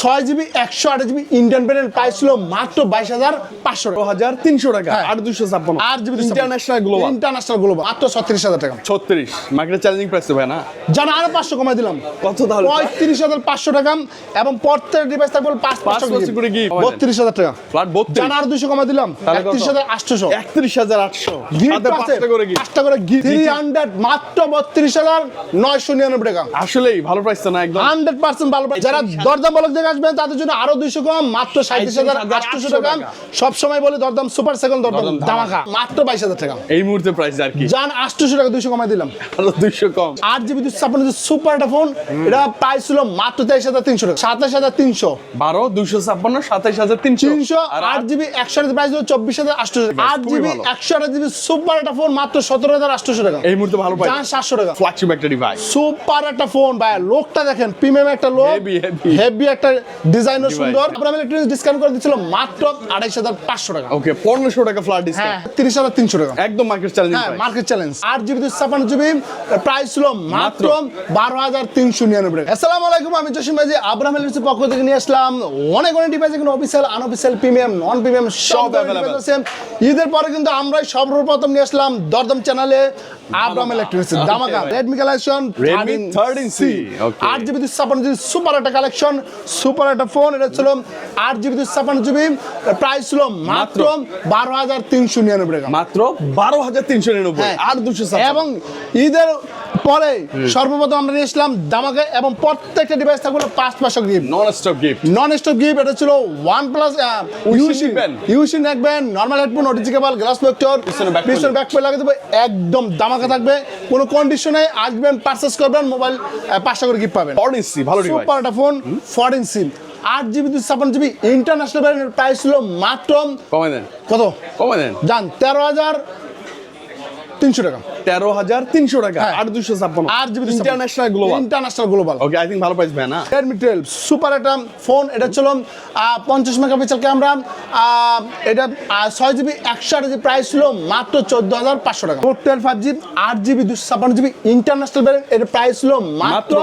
ছয় জিবি একশো আট জিবি ব্র্যান্ডের প্রাইস ছিল মাত্র বাইশ হাজার পাঁচশো হাজার তিনশো টাকা। হ্যাঁ। আর দুশো ছাপ্পান্ন। আর GB international global international global মাত্র ছত্রিশ হাজার টাকা। ছত্রিশ। মার্কেটে চ্যালেঞ্জিং প্রাইস ভাই না? জানা আরও পাঁচশো কমাই দিলাম। কত তাহলে? পঁয়ত্রিশ হাজার পাঁচশো টাকা এবং প্রত্যেক ডিভাইস থাকবে পাঁচ পাঁচ পাঁচশো করে gift। বত্রিশ হাজার টাকা। ফ্ল্যাট বত্রিশ। জানা আরও দুশো কমাই দিলাম। একত্রিশ হাজার আটশোশো একত্রিশ হাজার আটশো। গিফট পাঁচটা করে gift। পাঁচটা করে থ্রি হান্ড্রেড মাত্র বত্রিশ হাজার নয়শো নিরানব্বই টাকা। আসলেই ভালো প্রাইস তো না একদম। হান্ড্রেড পার্সেন্ট ভালো price। যারা দরদাম বলক দেখে আসবেন তাদের জন্য আরও দুইশো কম মাত্র সাঁত্রিশ হাজার আটশোশো টাকা। সব সময় বলে দরদাম সুপার সেকেন্ড দরদাম দামাখা মাত্র বাইশ হাজার টাকা। এই মুহূর্তে প্রাইস আর কি? যান আটশোশো টাকা দুইশো কমাই দিলাম। আরও দুইশো কম। আট জিবি দুশো ছাপ্পান্ন সুপার একটা ফোন এটা প্রাইস ছিল মাত্র তেইশ হাজার তিনশো টাকা। সাতাশ হাজার তিনশো। বারো দুশো ছাপ্পান্ন হাজার তিনশো। তিনশো আট জিবি একশো আট প্রাইস হলো চব্বিশ হাজার আটশো আট জিবি একশো আট জিবি সুপার একটা ফোন মাত্র সতেরো হাজার আটশোশো টাকা। এই মুহূর্তে ভালো যান সাতশো টাকা। ফ্ল্যাগশিপ একটা ডিভাইস সুপার একটা ফোন ভাই লোকটা দেখেন প্রিমিয়াম একটা লোক. হেভি একটা ডিজাইনও. সুন্দর। ইলেকট্রনিক্স ডিসকাউন্ট করে মাত্র টাকা। ওকে পনেরোশো টাকা ফ্ল্যাট ডিসকাউন্ট তিরিশ হাজার তিনশো টাকা। একদম মার্কেট চ্যালেঞ্জিং হ্যাঁ market challenge GB GB price ছিল মাত্র বারো হাজার তিনশো নিরানব্বই টাকা। আসসালামু আলাইকুম আমি জসিম ভাই আব্রাহাম এলিসের পক্ষ থেকে নিয়ে আসলাম অনেক অনেক ডিভাইস এখানে official unofficial premium non premium সব device আছে। ঈদের পরে কিন্তু আমরাই সর্বপ্রথম নিয়ে আসলাম দরদম চ্যানেলে Abraham electronics দামাকা Redmi collection Redmi 13C, okay. আট জিবি জিবি সুপার একটা কালেকশন সুপার একটা ফোন এটা ছিল আট জিবি দুশো ছাপান্ন জিবি। প্রাইস ছিল মাত্র বারো হাজার তিনশো নিরানব্বই টাকা। মাত্র বারো হাজার তিনশো নিরানব্বই। হ্যাঁ। আর দুশো এবং ঈদের পরে সর্বপ্রথম আমরা নিয়ে এসলাম দামাকে এবং প্রত্যেকটা ডিভাইস থাকবে পাঁচ পাঁচশো gift non stop gift non stop gift এটা ছিল ওয়ান প্লাস ইউসি নেকবেন নর্মাল হেডফোন অরিজিকেবল গ্লাস প্রোটেক্টর পিছনে ব্যাক প্যাড লাগিয়ে দেবো একদম দামাকা থাকবে। কোনো কন্ডিশনে আসবেন পারচেস করবেন মোবাইল পাঁচটা করে গিফট পাবেন। ফোর ইঞ্চি ভালো ডিভাইস সুপার একটা ফোন ফরেন সিম আট জিবি দুশো ছাপ্পান্ন জিবি ইন্টারন্যাশনাল প্রাইস ছিল মাত্র কমে দেন। কত? কমে দেন। জান তেরো হাজার তিনশো টাকা। তেরো হাজার তিনশো টাকা। হ্যাঁ। আর দুশো ছাপ্পান্ন। আর GB international global international global okay I think ভালো প্রাইস ভাই না? রেডমি টুয়েলভ সুপার একটা ফোন এটা ছিল পঞ্চাশ মেগাপিক্সেল ক্যামেরা এটা ছয় জিবি একশো আট জিবি প্রাইস ছিল মাত্র চোদ্দ হাজার পাঁচশো টাকা। টুয়েলভ ফাইভ জিবি আট জিবি দুশো ছাপ্পান্ন জিবি ইন্টারন্যাশনাল ব্যারেন্ট এর প্রাইস ছিল মাত্র?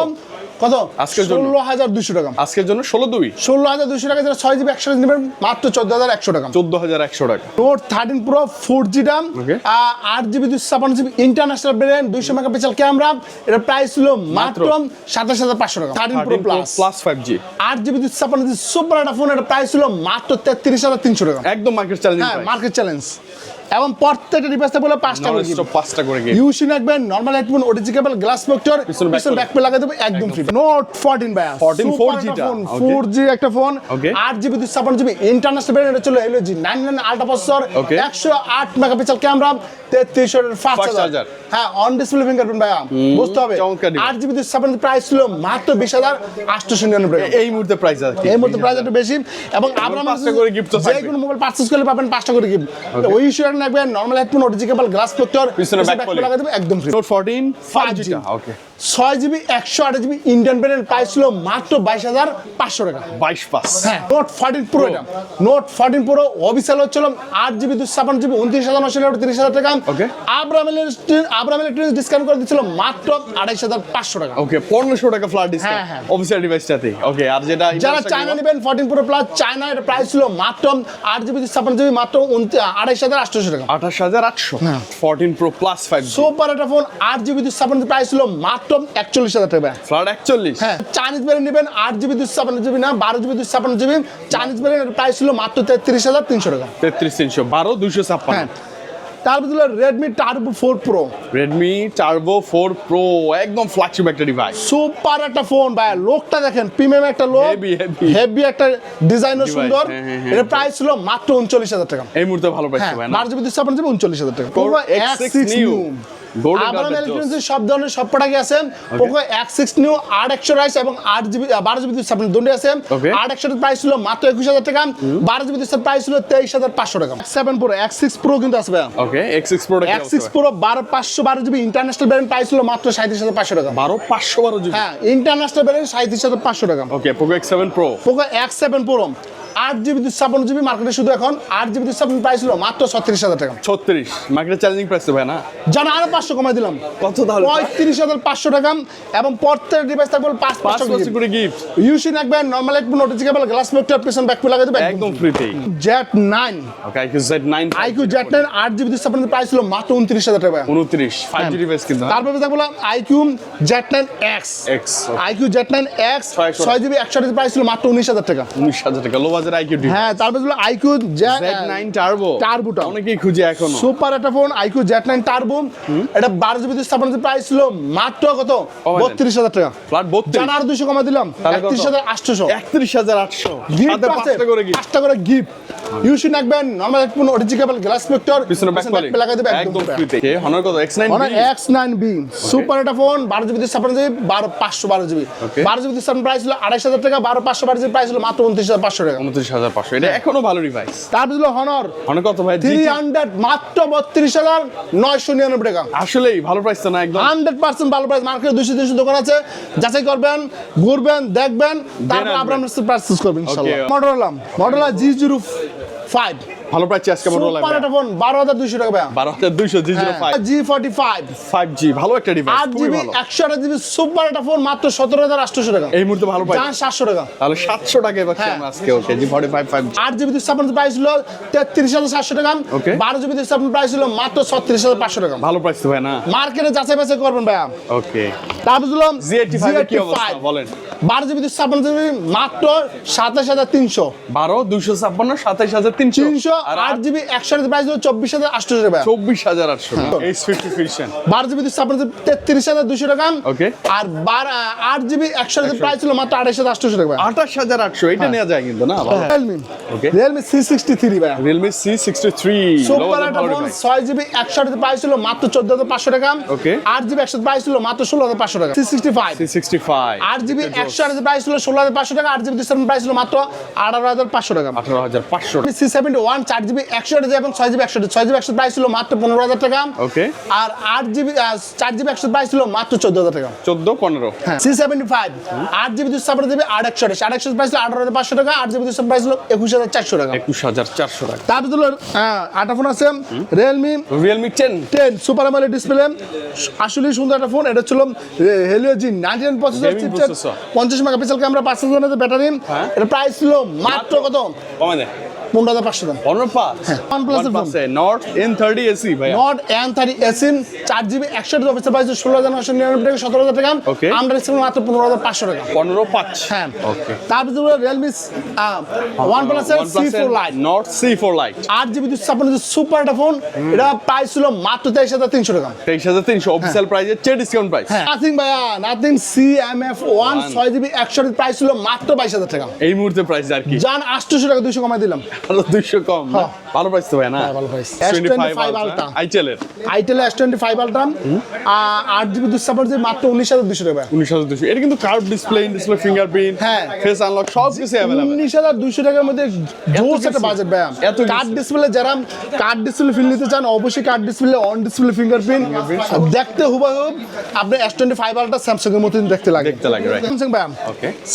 কত? আজকের জন্য? ষোলো হাজার দুশো টাকা। আজকের জন্য ষোলো দুই। ষোলো হাজার দুশো টাকা যারা ছয় জিবি একশো আট নেবেন মাত্র চোদ্দ হাজার একশো টাকা। চোদ্দ হাজার একশো টাকা। নোট থার্টিন প্রো ফোর জিটা Okay. আট জিবি দুশো ছাপ্পান্ন জিবি ইন্টারন্যাশনাল ব্র্যান্ড দুইশো মেগাপিক্সেল ক্যামেরা এটার প্রাইস ছিল মাত্র সাতাশ হাজার পাঁচশো টাকা। Thirteen pro plus plus five G আট জিবি দুশো ছাপ্পান্ন জিবি সুপার একটা ফোন এটার প্রাইস ছিল মাত্র তেত্রিশ হাজার তিনশো টাকা। একদম মার্কেট চ্যালেঞ্জিং হ্যাঁ মার্কেট চ্যালেঞ্জ এবং প্রত্যেকটা ডিভাইসে বলে পাঁচটা করে স্টপ পাঁচটা করে গিফট ইউসি রাখবেন normal headphone OTG cable glass protector পিছনে। ব্যাক পে লাগাই দেবো একদম ফ্রি নোট 14 ভাই 14 4G টা, 4G একটা phone Okay. 8 GB 256 GB international brand এটা চলো LG 99 ultra processor 108 megapixel camera 33 এর ফাস্ট. চার্জার হ্যাঁ অন ডিসপ্লে ফিঙ্গারপ্রিন্ট ভাই বুঝতে হবে। চমৎকার device। 8 জিবি 256 প্রাইস ছিল মাত্র 20899 টাকা। এই মুহূর্তে প্রাইস আছে এই মুহূর্তে প্রাইস একটু বেশি। এবং আমরা পাঁচটা করে gift তো যে কোনো মোবাইল পারচেজ করলে পাবেন পাঁচটা করে গিফট ওই হেডফোন নর্মাল হেডফোন গ্লাস পিছনে একদম free note 14 5 okay 6 GB GB Indian ব্র্যান্ডের প্রাইস ছিল মাত্র 22500 টাকা। 22 পাস হ্যাঁ নোট 14 প্রো এটা। Note 14 pro official 8 GB 256 GB 29900 30000 টাকা। ওকে আব্রাম আব্রাম ডিসকাউন্ট করে মাত্র 28500 টাকা। ওকে 1500 টাকা ফ্ল্যাট ডিসকাউন্ট অফিসিয়াল ডিভাইসটাতে ওকে আর যেটা যারা চায়না নেবেন 14 প্রো প্লাস চায়না এর প্রাইস মাত্র 8 জিবি 256 জিবি মাত্র 28800 আটশো টাকা। আঠাশ হাজার আটশো? Fourteen pro plus five super একটা ফোন আট জিবি দুশো প্রাইস ছিল মাত্র একচল্লিশ হাজার টাকা। ফ্লাট একচল্লিশ। হ্যাঁ চাইনিজ ব্যারেন্ট নেবেন আট জিবি দুশো ছাপান্ন জিবি না বারো জিবি দুশো ছাপান্ন জিবি চাইনিজ ব্যারেন্ট প্রাইস ছিল মাত্র তেত্রিশ হাজার তিনশো টাকা। তেত্রিশ তিনশো বারো দুশো ছাপ্পান্ন। হ্যাঁ। তার ভিতরে Redmi turbo four pro Redmi turbo four pro একদম ফ্ল্যাগশিপ একটা ডিভাইস সুপার একটা ফোন ভাই। লোকটা দেখেন প্রিমিয়াম একটা লোক হেভি হেভি হেভি একটা ডিজাইনও সুন্দর। হ্যাঁ, হ্যাঁ, হ্যাঁ। এর প্রাইস ছিল মাত্র উনচল্লিশ হাজার টাকা। এই মুহূর্তে ভালো প্রাইস ভাই বারো জিবি দুশো জিবি উনচল্লিশ হাজার টাকা। Poco X6 X6 new। new Golden আবার Card এর ইলেকট্রনিক্সের সব ধরনের সব প্রোডাক্ট আছে। পোকো এক্স সিক্স নিউ আট একশো রাইস এবং আট জিবি বারো জিবি দুশো ছাপান্ন দুটোই আছে। আট একশো প্রাইস ছিল মাত্র একুশ হাজার টাকা। বারো জিবি দুশো প্রাইস ছিল তেইশ হাজার পাঁচশো টাকা। Seven pro X six pro কিন্তু আসবে okay X six pro X six pro বারো পাঁচশো বারো জিবি ইন্টারন্যাশনাল ব্র্যান্ড প্রাইস ছিল মাত্র সাঁত্রিশ হাজার পাঁচশো টাকা। বারো পাঁচশো বারো জিবি হ্যাঁ ইন্টারন্যাশনাল ব্র্যান্ড সাঁত্রিশ হাজার পাঁচশো টাকা। Okay Poco X seven pro Poco X seven pro আট জিবি দুশো ছাপ্পান্ন জিবি মার্কেটে শুধু এখন আট জিবি দুশো ছাপ্পান্ন প্রাইস ছিল মাত্র ছত্রিশ হাজার টাকা। ছত্রিশ। মার্কেটে চ্যালেঞ্জিং প্রাইস তো ভাই না? জানা আরও পাঁচশো কমাই দিলাম। কত তাহলে? পঁয়ত্রিশ হাজার পাঁচশো টাকা এবং প্রত্যেক ডিভাইস থাকবে পাঁচ পাঁচ পাঁচশো করে গিফট ইউসি রাখবেন নর্মাল একটু নোটিফিকেবল গ্লাস প্রোটেক্টর পিছন ব্যাক লাগাই দেবে একদম ফ্রিতেই Z nine okay iQOO Z nine iQOO Z nine আট জিবি দুশো ছাপ্পান্ন প্রাইস ছিল মাত্র উনত্রিশ হাজার টাকা। উনত্রিশ। ফাইভ জি ডিভাইস কিন্তু হ্যাঁ? তারপরে থাকব iQOO Z nine X X iQOO Z nine X. ছয় জিবি একশো প্রাইস ছিল মাত্র উনিশ হাজার টাকা। উনিশ হাজার টাকা। লো বাজার আইকিউ হ্যাঁ তারপরে হলো iQOO Z Z nine turbo Turbo টা। অনেকেই খুঁজে এখনও। সুপার একটা phone iQOO Z nine turbo এটা বারো জিবি দুশো ছাপ্পান্ন প্রাইস ছিল মাত্র কত? কমাই দেন। বত্রিশ হাজার টাকা। ফ্ল্যাট বত্রিশ। জানা আরও দুশো কমা দিলাম। তাহলে কত? একত্রিশ হাজার আটশোশো একত্রিশ হাজার আটশো। গিফট সাথে আছে। পাঁচটা করে গিফট পাঁচটা করে গিফট ইউসি রাখবেন নর্মাল একটু অরিজিনাল গ্লাস প্রোটেক্টর পিছনে ব্যাক লাগাই দেবে একদম ফ্রিতে হনার কত? এক্স নাইন মানে এক্স নাইন বি সুপার একটা ফোন বারো জিবি ছাপ্পান্ন জিবি বারো পাঁচশো বারো জিবি। Okay. বারো জিবি ছাপ্পান্ন প্রাইস ছিল আড়াইশ হাজার টাকা বারো পাঁচশো বারো জিবি প্রাইস ছিল মাত্র উনত্রিশ হাজার পাঁচশো টাকা। উনত্রিশ হাজার পাঁচশো। এটা এখনও ভালো ডিভাইস তারপর ছিল হনর অনেক কত ভাই? থ্রি হান্ড্রেড মাত্র বত্রিশ হাজার নয়শো নিরানব্বই টাকা। আসলেই ভালো প্রাইস না একদম। হান্ড্রেড পার্সেন্ট ভালো প্রাইস মার্কেটে দুশো দোকান আছে। যাচাই করবেন ঘুরবেন দেখবেন। তারপর আপনার পার্চেস করবেন ইনশাল্লাহ Okay. মডেলা জি জিরো ফাইভ ভালো প্রাইস আজকে আমার লাগবে একটা ফোন বারো হাজার দুশো টাকা ভাইয়া। বারো হাজার দুইশো G zero five G forty five five G ভালো একটা ডিভাইস জিবি জিবি সুপার একটা ফোন মাত্র সতেরো হাজার আটশোশো টাকা। এই মুহূর্তে ভালো প্রাইস যান সাতশো টাকা। তাহলে সাতশো টাকায় পাচ্ছি হ্যাঁ। আমরা আজকে ওকে জি আট জিবি দুশো প্রাইস ছিল তেত্রিশ হাজার সাতশো টাকা বারো জিবি দুশো প্রাইস ছিল মাত্র ছত্রিশ হাজার পাঁচশো টাকা। ভালো প্রাইস ভাই না? মার্কেটে যাচাই বাছাই করবেন ভাইয়া। ওকে তারপর দিলাম জি ফাইভ বলেন। বারো জিবি ছাপ্পান্ন জিবি মাত্র সাতাশ হাজার তিনশো। বারো দুইশো ছাপ্পান্ন সাতাইশ হাজার তিনশো। তিনশো আর আট জিবি একশো প্রাইস হলো চব্বিশ হাজার আটশো টাকা চব্বিশ হাজার আটশো হ্যাঁ। বারো জিবি তেত্রিশ হাজার দুশো টাকা Okay. আর বারো আট জিবি একশো প্রাইস ছিল মাত্র আঠাশ হাজার আটশো টাকা আঠাশ হাজার আটশো এটা নেওয়া যায় কিন্তু না? Realme Realme C sixty three ভাইয়া। Realme C sixty three super একটা ফোন ছয় জিবি একশো প্রাইস ছিল মাত্র চোদ্দ হাজার পাঁচশো টাকা। Okay. আট জিবি একশো প্রাইস ছিল মাত্র ষোলো হাজার পাঁচশো টাকা। C sixty five C sixty five আট জিবি একশো আট প্রাইস ছিল ষোলো হাজার পাঁচশো টাকা আট জিবি দুশো প্রাইস ছিল মাত্র আঠারো হাজার পাঁচশো টাকা। আঠারো হাজার পাঁচশো সি সেভেন্টি ওয়ান চার জিবি একশো আট এবং ছয় জিবি একশো ছয় জিবি একশো প্রাইস ছিল মাত্র পনেরো হাজার টাকা. আর আট জিবি চার জিবি একশো প্রাইস ছিল মাত্র চোদ্দ হাজার টাকা। চোদ্দ পনেরো। হ্যাঁ। সি সেভেন্টি ফাইভ আট জিবি দুশো ছাপ্পান্ন জিবি আট একশো আট একশো প্রাইস ছিল আঠারো হাজার পাঁচশো টাকা আট জিবি দুশো প্রাইস হলো একুশ হাজার চারশো টাকা। একুশ হাজার চারশো টাকা। তারপর হলো আটা ফোন আছে Realme Realme ten ten super AMOLED display আসলেই সুন্দর একটা ফোন এটা ছিল Helio G ninety nine processor পঞ্চাশ মেগাপিক্সেল ক্যামেরা পাঁচ হাজার ব্যাটারি হ্যাঁ। এটা প্রাইস ছিল মাত্র কত? কমে দেয় পনেরো হাজার পাঁচশো টাকা পনেরো পাঁচ OnePlus এর phone। Nord N thirty SE ভাই নট এন থার্টি এসিন চার জিবি একশো অফিসের প্রাইস ষোলো হাজার নশো নিরানব্বই টাকা সতেরো হাজার টাকা। আমরা ডিসপ্লে মাত্র পনেরো হাজার পাঁচশো টাকা। পনেরো পাঁচ। হ্যাঁ। ওকে তারপর রিয়েলমি ওয়ান প্লাসের C four lite Nord C four lite আট জিবি দুশো ছাপ্পান্ন সুপার একটা ফোন এটা প্রাইস ছিল মাত্র তেইশ হাজার তিনশো টাকা। তেইশ হাজার তিনশো অফিসিয়াল চেয়ে ডিসকাউন্ট প্রাইস নাথিং ভাইয়া Nothing C M F one One. ছয় জিবি একশো প্রাইস ছিল মাত্র বাইশ হাজার টাকা। এই মুহূর্তে প্রাইস আর কি। যান আটশোশো টাকা দুশো কমাই দিলাম। কম হ্যাঁ। ভালো প্রাইস তো ভাই না? হ্যাঁ, ভালো। S25। আইটেল আলট্রা ছাপ্পান্ন জিবি মাত্র উনিশ হাজার দুশো টাকা উনিশ হাজার দুশো এটা কিন্তু curve display in display fingerprint হ্যাঁ। ফেস আনলক সব কিছু টাকার মধ্যে জোস একটা বাজেট ব্যায়াম এত কার্ড ডিসপ্লে যারা কার্ড ডিসপ্লে ফিল নিতে চান অবশ্যই curved display on display fingerprint দেখতে হুবাহুব আপনি S twenty five ultra Samsung এর মতন দেখতে লাগে। দেখতে লাগে. স্যামসাং ব্যায়াম.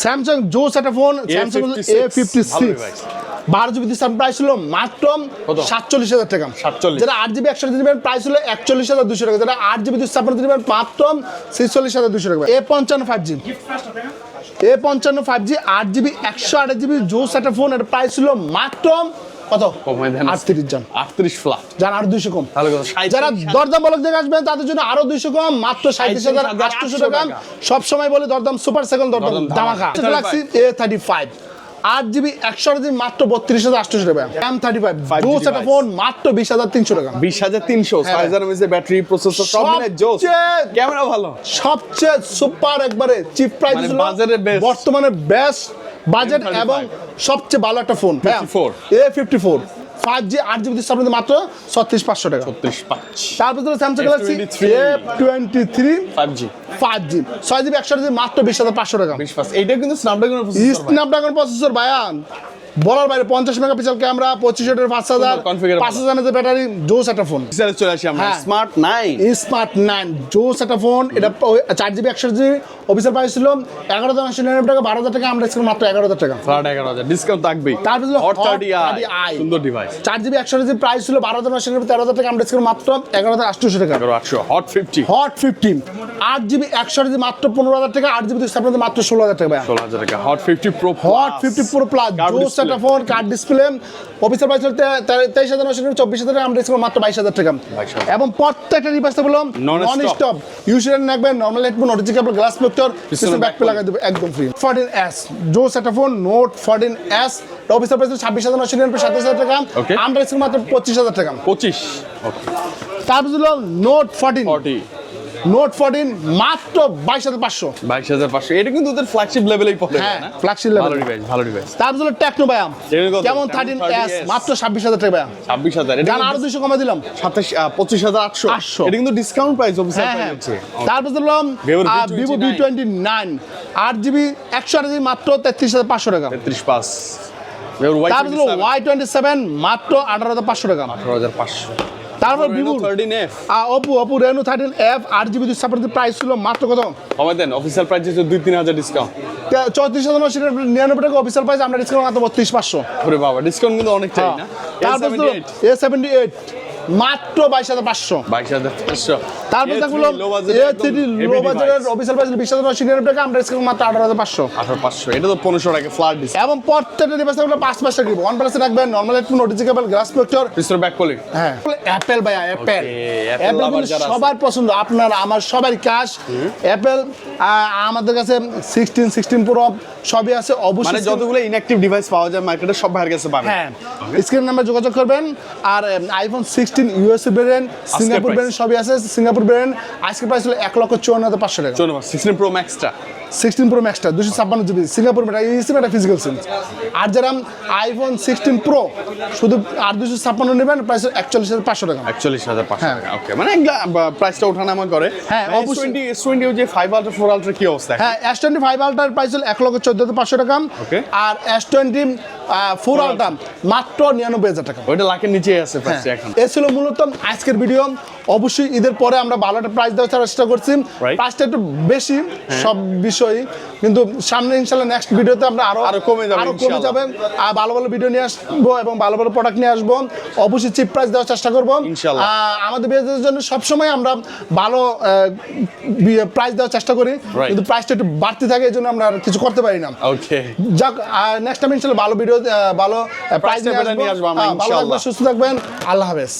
স্যামসাং জোস একটা ফোন স্যামসাং এ ফিফটি ভালো সিক্স device। বারো জিবি ডিসকাউন্ট প্রাইস ছিল মাত্র সাতচল্লিশ হাজার টাকা। 47 যেটা আট জিবি একশো প্রাইস হলো একচল্লিশ হাজার দুশো টাকা। আট জিবি দুশো ছাপ্পান্ন মাত্র ছেচল্লিশ হাজার দুশো টাকা। এ পঞ্চান্ন ফাইভ জি এ পঞ্চান্ন ফাইভ জি আট জিবি একশো আট জিবি জোস একটা ফোন এর প্রাইস ছিল মাত্র কত? কমায় দেন। আটত্রিশ জন। আটত্রিশ ফ্ল্যাট যান আর দুইশো কম। তাহলে যারা দরদাম বলক দেখে আসবেন তাদের জন্য আরও দুইশো কম মাত্র সাঁত্রিশ হাজার আটশো টাকা। সব সময় বলে দরদাম সুপার সেকেন্ড দরদাম এ থার্টি ফাইভ আট জিবি একশো জিবি মাত্র বত্রিশ হাজার আটশো টাকা। এম থার্টি ফাইভ 5G জোস ফোন মাত্র বিশ হাজার তিনশো টাকা। বিশ হাজার তিনশো ছয় হাজার ব্যাটারি প্রসেসর সব ক্যামেরা ভালো। সবচেয়ে সুপার একবারে চিপ প্রাইস মানে বাজারে বর্তমানে বেস্ট বাজেট এবং সবচেয়ে ভালো একটা phone 54 A fifty four five G আট জিবি আপনাদের মাত্র ছত্রিশ পাঁচশো টাকা। ছত্রিশ তারপর Samsung Galaxy F twenty three five G five G ছয় জিবি একশো জিবি মাত্র বিশ হাজার পাঁচশো টাকা। এইটা কিন্তু স্ন্যাপড্রাগন স্ন্যাপড্রাগন প্রসেসর ভাইয়া বলার বাইরে পঞ্চাশ মেগাপিক্সেল ক্যামেরা পঁচিশ হাজার পাঁচ হাজার পাঁচ হাজার ব্যাটারি জোস একটা ফোন চলে আসি আমরা। স্মার্ট নাইন স্মার্ট নাইন জোস একটা ফোন এটা চার জিবি একশো জিবি অফিসের প্রাইস ছিল। এগারো হাজার আশি নিরানব্বই টাকা বারো হাজার টাকা আমরা ছিল মাত্র এগারো হাজার টাকা। ফ্ল্যাট এগারো হাজার ডিসকাউন্ট থাকবেই। তারপর হলো হট থার্টি আই সুন্দর ডিভাইস চার জিবি একশো জিবি প্রাইস ছিল বারো হাজার নশো নিরানব্বই তেরো হাজার টাকা আমরা ছিল মাত্র এগারো হাজার আটশোশো টাকা। এগারো আটশো হট ফিফটি হট ফিফটিন আট জিবি একশো জিবি মাত্র পনেরো হাজার টাকা আট জিবি দুশো মাত্র ষোলো হাজার টাকা ষোলো হাজার টাকা Hot fifty pro Hot fifty pro plus জোস। একটা ফোন কার্ড ডিসপ্লে অফিসের প্রাইস তে- তে- তেইশ হাজার নশো চব্বিশ হাজার আমরা ছিল মাত্র বাইশ হাজার টাকা। এবং প্রত্যেকটা ডিভাইস বলো Non-stop। নন স্টপ ইউসিডেন্ট রাখবেন normal headphone original cable glass protector system back pay লাগাই দেবে একদম ফ্রি ফোরটিন এস জোস একটা ফোন নোট ফোরটিন এস অফিসের প্রাইস ছাব্বিশ হাজার নশো নিরানব্বই সাতাশ হাজার টাকা। আমরা ছিল মাত্র পঁচিশ হাজার টাকা। পঁচিশ তারপর ছিল note fourteen forty note fourteen মাত্র বাইশ হাজার পাঁচশো। বাইশ হাজার পাঁচশো। এটা কিন্তু ওদের ফ্ল্যাগশিপ লেভেলেই পড়ে হ্যাঁ, flagship level। ভালো ডিভাইস ভালো ডিভাইস তারপর টেকনো ব্যায়াম? কেমন থার্টিন এস মাত্র ছাব্বিশ হাজার টাকা ব্যায়াম ছাব্বিশ হাজার। এটা আরও দুশো কমে দিলাম। সাতাশ পঁচিশ হাজার আটশো। 800 এটা কিন্তু ডিসকাউন্ট প্রাইস অফিসার হ্যাঁ হ্যাঁ। তারপর দিলাম ভিভো V29 টোয়েন্টি নাইন আট জিবি একশো আট জিবি মাত্র তেত্রিশ হাজার পাঁচশো টাকা। তেত্রিশ পাস তারপর ওয়াই টোয়েন্টি সেভেন মাত্র আঠারো হাজার পাঁচশো টাকা। আঠারো হাজার পাঁচশো। তারপর Vivo thirteen F Oppo Oppo Reno thirteen F আট জিবি দুশো ছাপ্পান্ন প্রাইস ছিল মাত্র কত? কমাই দেন অফিসিয়াল প্রাইস হচ্ছে দুই তিন হাজার ডিসকাউন্ট তে- চৌত্রিশ হাজার নশো নিরানব্বই টাকা অফিসিয়াল প্রাইস আমরা ডিসকাউন্ট মাত্র বত্রিশ পাঁচশো। ওরে বাবা ডিসকাউন্ট কিন্তু অনেক চাই না? তারপর এ সেভেন্টি এইট মাত্র বাইশ হাজার পাঁচশো। বাইশ হাজার পাঁচশো। তারপর দেখল লো বাজারের অফিসিয়াল প্রাইস বিশ হাজার নশো নিরানব্বই টাকা আমরা ডিসকাউন্ট মাত্র আঠারো হাজার পাঁচশো। আঠারো পাঁচশো। এটা তো পনেরোশো টাকা ফ্ল্যাট এবং প্রত্যেকটা ডিভাইসগুলো পাঁচ পাঁচটা ওয়ান প্লাসে রাখবেন normal headphone OTG cable glass protector পিস্তর back পলি হ্যাঁ। অ্যাপেল ভাই অ্যাপেল অ্যাপেল। সবার পছন্দ। আপনার আমার সবার কাজ অ্যাপেল আমাদের কাছে সিক্সটিন সিক্সটিন প্রো সবই আছে। মানে অবশ্যই যতগুলো ইনঅ্যাক্টিভ ডিভাইস পাওয়া যায় মার্কেটে সব ভাইয়ের কাছে পাবেন। হ্যাঁ। স্ক্রিন নাম্বার যোগাযোগ করবেন। আর iPhone sixteen USA brand Singapore. Brand সবই আছে সিঙ্গাপুর ব্র্যান্ড আজকের প্রাইস হলো এক লক্ষ চুয়ান্ন হাজার পাঁচশো টাকা চলো সিক্সটিন প্রো ম্যাক্সটা সিক্সটিন প্রো ম্যাক্সটা দুশো ছাপ্পান্ন জিবি সিঙ্গাপুর মেটা এই সিম একটা ফিজিক্যাল সিম আর যারা আইফোন সিক্সটিন প্রো শুধু আর দুশো ছাপ্পান্ন নেবেন প্রাইস একচল্লিশ হাজার পাঁচশো টাকা একচল্লিশ হাজার পাঁচশো হ্যাঁ। টাকা ওকে মানে প্রাইসটা ওঠানামা করে হ্যাঁ, এস অবশ্যই। টোয়েন্টি এস টোয়েন্টি যে ফাইভ আলট্রা ফোর আলট্রা কি অবস্থা হ্যাঁ S twenty five ultra price হলো এক লক্ষ চোদ্দ হাজার পাঁচশো টাকা. আর এস টোয়েন্টি আলটা মাত্র নিরানব্বই হাজার টাকা। ওইটা লাখের আছে হ্যাঁ। এখন। এ ছিল মূলত আজকের ভিডিও। অবশ্যই ঈদের পরে আমরা ভালো একটা প্রাইস দেওয়ার চেষ্টা করছি। প্রাইসটা একটু বেশি সব বিষয়ই। কিন্তু সামনে ইনশাল্লাহ নেক্সট ভিডিওতে আমরা আরও আরও কমে যাবে আরও কমে যাবে। আর ভালো ভালো ভিডিও নিয়ে আসব এবং ভালো ভালো প্রোডাক্ট নিয়ে আসব। অবশ্যই চিপ প্রাইস দেওয়ার চেষ্টা করব। আমাদের বিয়েদের জন্য সবসময় আমরা ভালো প্রাইস দেওয়ার চেষ্টা করি. কিন্তু প্রাইসটা একটু বাড়তি থাকে এই জন্য আমরা কিছু করতে পারি না। ওকে যাক নেক্সট টাইম ইনশাল্লাহ ভালো ভিডিও ভালো প্রাইস Price নিয়ে আসব। হ্যাঁ, ভালো থাকবেন সুস্থ থাকবেন। আল্লাহ হাফেজ।